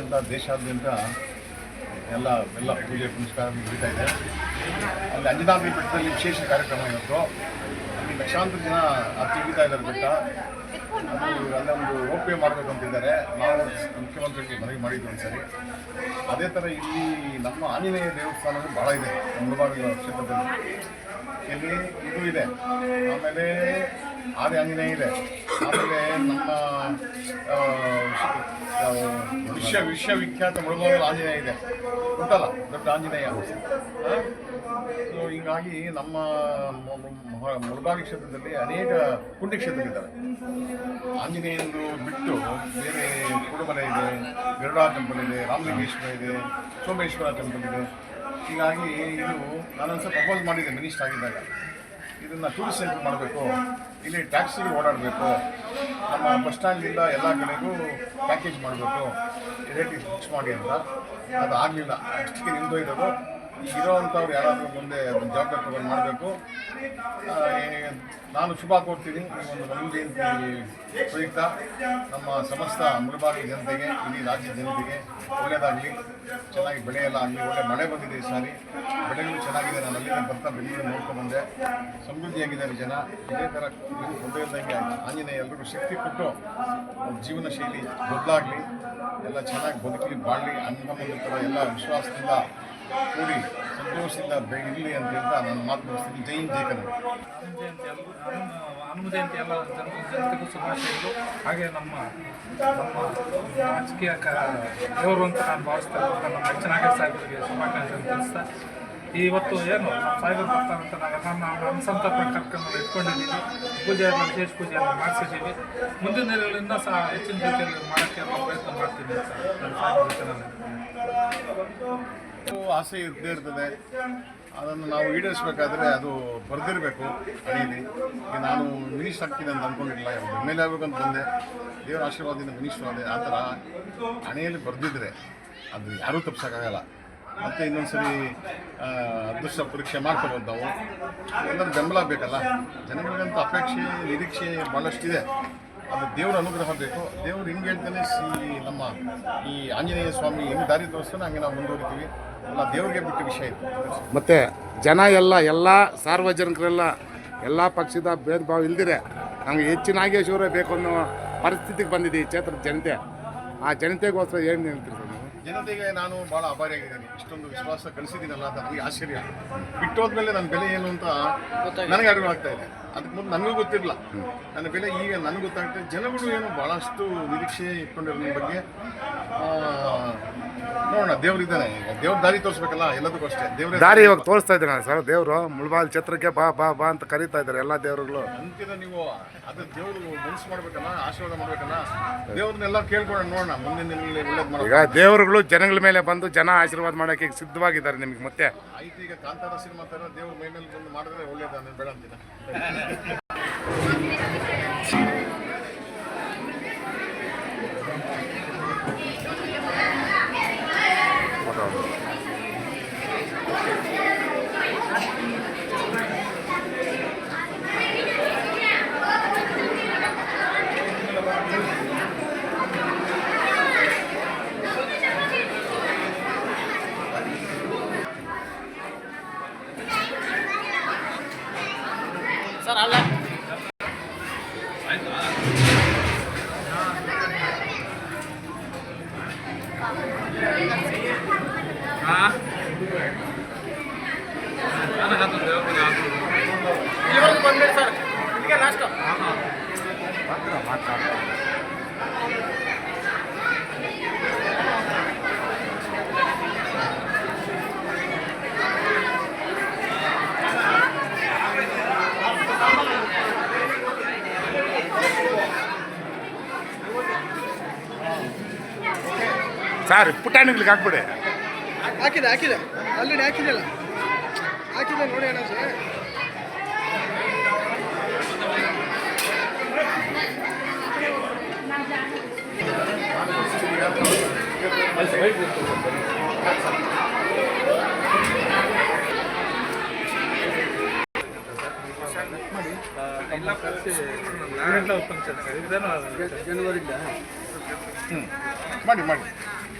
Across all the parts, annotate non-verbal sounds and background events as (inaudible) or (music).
ಅಂತ ದೇಶಾದ್ಯಂತ ಎಲ್ಲ ಎಲ್ಲ ಪೂಜೆ ಪುನಸ್ಕಾರ ನಡೀತಾ ಇದೆ. ಅಲ್ಲಿ ಅಂಜನಾದ್ರಿ ಬೆಟ್ಟದಲ್ಲಿ ವಿಶೇಷ ಕಾರ್ಯಕ್ರಮ ಇವತ್ತು ಅಲ್ಲಿ ಲಕ್ಷಾಂತರ ಜನ ತಿಳಿತಾ ಇದ್ದಾರೆ ಬೆಟ್ಟ ಅದು ಅಲ್ಲೊಂದು ರೋಪ್ವೇ ಮಾಡಬೇಕು ಅಂತಿದ್ದಾರೆ. ನಾವು ಮುಖ್ಯಮಂತ್ರಿಗೆ ಮನವಿ ಮಾಡಿದ್ವಿ ಒಂದ್ಸರಿ. ಅದೇ ಥರ ಇಲ್ಲಿ ನಮ್ಮ ಆಂಜನೇಯ ದೇವಸ್ಥಾನಗಳು ಭಾಳ ಇದೆ. ಮುಳುಬಾಗಿಲು ಕ್ಷೇತ್ರದಲ್ಲಿ. ಇಲ್ಲಿ ಇದು ಇದೆ. ಆಮೇಲೆ ಆದಿ ಆಂಜನೇಯ ಇದೆ. ಆಮೇಲೆ ನಮ್ಮ ವಿಶ್ವ, ವಿಶ್ವವಿಖ್ಯಾತ ಮುಳಬಾಗಿಲು ಆಂಜನೇಯ ಇದೆ. ಗೊತ್ತಲ್ಲ ದೊಡ್ಡ ಆಂಜನೇಯ? ಸೊ ಹೀಗಾಗಿ ನಮ್ಮ ಮ- ಮ- ಕ್ಷೇತ್ರದಲ್ಲಿ ಅನೇಕ ಪುಣ್ಯ ಕ್ಷೇತ್ರಗಳಿದ್ದಾವೆ ಆಂಜನೇಯಂದು ಬಿಟ್ಟು ಬೇರೆ ಕುಡುಮಲೆ ಇದೆ, ಗರುಡಾ ಟೆಂಪಲ್ ಇದೆ, ರಾಮಲಿಂಗೇಶ್ವರ ಇದೆ, ಸೋಮೇಶ್ವರ ಟೆಂಪಲ್ ಇದೆ. ಹೀಗಾಗಿ ಇದು ನಾನೊಂದ್ಸಲ ಪ್ರಪೋಸ್ ಮಾಡಿದ್ದೆ ಮಿನಿಸ್ಟರ್ ಆಗಿದ್ದಾಗ. ಇದನ್ನು ಟೂರಿಸ್ಟ್ ಸೆಂಟರ್ ಮಾಡಬೇಕು. ಇಲ್ಲಿ ಟ್ಯಾಕ್ಸಿ ಓಡಾಡಬೇಕು. ನಮ್ಮ ಬಸ್ ಸ್ಟ್ಯಾಂಡಿಂದ ಎಲ್ಲ ಕಡೆಗೂ ಪ್ಯಾಕೇಜ್ ಮಾಡಬೇಕು. ರೇಟ್ ಫಿಕ್ಸ್ ಮಾಡಿ ಅಂತ. ಅದು ಆಗಲಿಲ್ಲ. ಅಷ್ಟಕ್ಕೆ ನಿಂದೊಯ್ದದು ಇರೋವಂಥವ್ರು ಯಾರಾದರೂ ಮುಂದೆ ಒಂದು ಜವಾಬ್ದಾರಿ ತಗೊಂಡು ಮಾಡಬೇಕು. ನಾನು ಶುಭ ಕೋರ್ತೀನಿ. ಈ ಒಂದು ಮನು ಜಯಂತಿ ಪ್ರಯುಕ್ತ. ನಮ್ಮ ಸಮಸ್ತ ಮುಳಬಾಗಿ ಜನತೆಗೆ, ಇಡೀ ರಾಜ್ಯದ ಜನತೆಗೆ ಒಳ್ಳೆಯದಾಗಲಿ ಚೆನ್ನಾಗಿ ಬೆಳೆ ಎಲ್ಲ ಆಗಲಿ. ಒಳ್ಳೆ ಮಳೆ ಬಂದಿದೆ ಈ ಸಾರಿ. ಬೆಳೆಗಳು ಚೆನ್ನಾಗಿದೆ. ನಾನು ಅಲ್ಲಿ ಬರ್ತಾ ಬೆಂಗಳೂರು ನೋಡ್ಕೊಂಡು ಬಂದೆ. ಸಮೃದ್ಧಿಯಾಗಿದ್ದಾರೆ ಜನ. ಇದೇ ಥರ ಇದ್ದಂಗೆ ಆಂಜನೇಯ ಎಲ್ಲರಿಗೂ ಶಕ್ತಿ ಕೊಟ್ಟು ಜೀವನ ಶೈಲಿ ಬದಲಾಗಲಿ. ಎಲ್ಲ ಚೆನ್ನಾಗಿ ಬದುಕಲಿ, ಬಾಳಲಿ. ಅನ್ನ ಎಲ್ಲ ವಿಶ್ವಾಸದಿಂದ ಕೂಡಿ ಸಂತೋಷದಿಂದ ಬೆಳೀಲಿ ಅಂತ ಹೇಳ್ತಾ ನನ್ನ ಮಾತು ಮುಗಿಸ್ತೀನಿ. ಜೈ ಜೈ ಕನ್ನಡ. ಹನುಮ ಜಯಂತಿ ಎಲ್ಲ ಜನತೆಗೂ ಶುಭಾಶಯಗಳು ಹಾಗೆ ನಮ್ಮ ನಮ್ಮ ರಾಜಕೀಯ ದೇವರು ಅಂತ ನಾನು ಭಾವಿಸ್ತಾ ಇರುವಂಥ ನಮ್ಮ ನಾಗೇಶ್ ಸಾಹೇಬರಿಗೆ ಶುಭಾಕಾಂಕ್ಷೆಯನ್ನು ತಿಳಿಸ್ತಾ. ಇವತ್ತು ಏನು ಸಾಹೇಬರು ಬರ್ತಾರೆ ಅಂತ ನಾವು ನಮ್ಮ ಸಂತಾಪ ಕಾರ್ಯಕ್ರಮ ಇಟ್ಕೊಂಡಿದ್ದೀವಿ. ಪೂಜೆ ಎಲ್ಲ ವಿಶೇಷ ಪೂಜೆ ಎಲ್ಲ ಮಾಡಿಸಿದ್ದೀವಿ. ಮುಂದಿನ ದಿನಗಳಿಂದ ಸಹ ಹೆಚ್ಚಿನ ರೀತಿಯಲ್ಲಿ ಮಾಡೋಕ್ಕೆ ಎಲ್ಲ ಪ್ರಯತ್ನ ಮಾಡ್ತೀನಿ ಸರ್ ಆಸೆ ಇದ್ದೇ ಇರ್ತದೆ. ಅದನ್ನು ನಾವು ಈಡೇರಿಸಬೇಕಾದ್ರೆ ಅದು ಬರೆದಿರಬೇಕು, ಅಡಿಯಲ್ಲಿ. ಈಗ ನಾನು ಮಿನಿಸ್ಟರ್ ಆಗ್ತೀನಿ ಅಂತ ಅಂದ್ಕೊಂಡಿರಲಿಲ್ಲ ಎಂ ಎಲ್ ಎ ಆಗ್ಬೇಕಂತ ಬಂದೆ. ದೇವರ ಆಶೀರ್ವಾದದಿಂದ ಮಿನಿಸ್ಟರ್ ಆದೆ. ಆ ಥರ ಹಣೆಯಲ್ಲಿ ಬರೆದಿದ್ರೆ ಅದು ಯಾರೂ ತಪ್ಪಿಸೋಕ್ಕಾಗಲ್ಲ. ಮತ್ತು ಇನ್ನೊಂದ್ಸರಿ ಸರಿ ಅದೃಷ್ಟ ಪರೀಕ್ಷೆ ಮಾಡ್ಕೊಬೋದು ಎಲ್ಲರೂ ಬೆಂಬಲ ಬೇಕಲ್ಲ ಜನಗಳಿಗಂತ ಅಪೇಕ್ಷೆ, ನಿರೀಕ್ಷೆ ಭಾಳಷ್ಟಿದೆ ಅದು ದೇವರ ಅನುಗ್ರಹ ಬೇಕು. ದೇವ್ರು ಹಿಂಗೆ ಹೇಳ್ತಾನೆ ಶ್ರೀ ನಮ್ಮ ಈ ಆಂಜನೇಯ ಸ್ವಾಮಿ ಹೆಂಗೆ ದಾರಿ ತೋರಿಸ್ತಾನೆ ಹಂಗೆ ನಾವು ಮುಂದುವರಿತೀವಿ. ಎಲ್ಲ ದೇವ್ರಿಗೆ ಬಿಟ್ಟ ವಿಷಯ ಇತ್ತು ಮತ್ತು ಜನ ಎಲ್ಲ ಎಲ್ಲ ಸಾರ್ವಜನಿಕರೆಲ್ಲ ಎಲ್ಲ ಪಕ್ಷದ ಭೇದ ಭಾವ ಇಲ್ದಿರೆ ನಮಗೆ ಹೆಚ್ಚಿನ ನಾಗೇಶ್ವರ ಬೇಕು ಅನ್ನೋ ಪರಿಸ್ಥಿತಿಗೆ ಬಂದಿದೆ ಈ ಕ್ಷೇತ್ರದ ಜನತೆ. ಆ ಜನತೆಗೋಸ್ಕರ ಏನು ಹೇಳ್ತೀರಿ ಸರ್ ಜನತೆಗೆ ನಾನು ಭಾಳ ಆಭಾರಿಯಾಗಿದ್ದೀನಿ ಇಷ್ಟೊಂದು ವಿಶ್ವಾಸ ಗಳಿಸಿದ್ದೀನಲ್ಲ ಅದು ನನಗೆ ಆಶ್ಚರ್ಯ. ಬಿಟ್ಟೋದ್ಮೇಲೆ ನನ್ನ ಬೆಲೆ ಏನು ಅಂತ ನನಗೆ ಅರಿವಾಗ್ತಾ ಇದೆ. ಅದಕ್ಕೆ ಮುಂದೆ ನನಗೂ ಗೊತ್ತಿರಲ್ಲ. ನನ್ನ ಬೆಲೆ ಈಗ ನನಗೆ ಗೊತ್ತಾಗ್ತದೆ ಜನಗಳು ಏನು ಭಾಳಷ್ಟು ನಿರೀಕ್ಷೆ ಇಟ್ಕೊಂಡಿರೋ ನನ್ನ ಬಗ್ಗೆ. ನೋಡೋಣ ದೇವ್ರಿದ್ದಾನೆ ಈಗ. ದೇವ್ರ ದಾರಿ ತೋರಿಸ್ಬೇಕಲ್ಲ ಎಲ್ಲದಕ್ಕೂ ಅಷ್ಟೇ. ದೇವ್ರ ದಾರಿ ಇವಾಗ ತೋರಿಸ್ತಾ ಇದ್ದಾರೆ ಸರ್ ದೇವರು ಮುಳ್ಬಾಲ್ ಛತ್ರಕ್ಕೆ ಬಾ ಬಾ ಬಾ ಅಂತ ಕರೀತಾ ಇದ್ದಾರೆ ಎಲ್ಲ ದೇವರುಗಳು. ಅಂತಿನ ನೀವು ಅದು ದೇವ್ರು ಮನಸ್ಸು ಮಾಡ್ಬೇಕಲ್ಲ ಆಶೀರ್ವಾದ ಮಾಡ್ಬೇಕಲ್ಲ ದೇವ್ರನ್ನೆಲ್ಲ ಕೇಳ್ಕೊಳ್ಳೋಣ ನೋಡೋಣ. ಮುಂದಿನ ದಿನಗಳಲ್ಲಿ ಒಳ್ಳೇದು ಮಾಡೋಣ. ಈಗ ದೇವರುಗಳು ಜನಗಳ ಮೇಲೆ ಬಂದು ಜನ ಆಶೀರ್ವಾದ ಮಾಡಕ್ಕೆ ಈಗ ಸಿದ್ಧವಾಗಿದ್ದಾರೆ ನಿಮಗೆ ಮತ್ತೆ. ಆಯ್ತು ಈಗ ಕಾಂತಾರ ಸಿನಿಮಾ ಥರ ದೇವ್ರ ಮೈ ಮೇಲೆ ಬಂದು ಮಾಡಿದ್ರೆ ಒಳ್ಳೇದು ನಾನು ಬೇಡ ಅಂತೀನಿ (laughs) 啊？ಸರ್ ಪುಟಾಣಿಗಳಿಗೆ ಹಾಕ್ಬಿಡಿ. ಹಾಕಿದೆ ಹಾಕಿದೆ. ಆಲ್ರೆಡಿ ಹಾಕಿದೆಲ್ಲ. ಹಾಕಿದೆ ನೋಡಿ ಅಣ್ಣ ಸರ್. ಎಲ್ಲ ಫಂಕ್ಷನ್ ಜನವರಿಂದ ಹ್ಞೂ ಮಾಡಿ ಮಾಡಿ.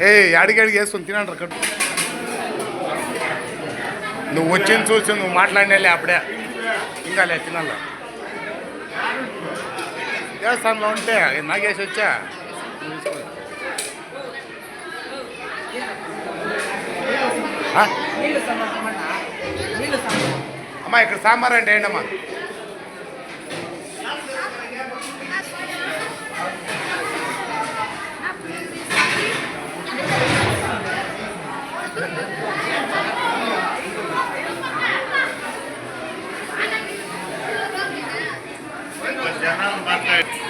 ఏ అడిగి అడిగి వేసుకొని తినండి అక్కడ నువ్వు వచ్చింది చూసి నువ్వు మాట్లాడినా అప్పుడే. ఇంకా లే తినాలా. దేవస్థానంలో ఉంటే నాగేసి వచ్చా అమ్మా ఇక్కడ సాంబార్ అంటే ఏంటమ్మా ಮಾತಾಡಿ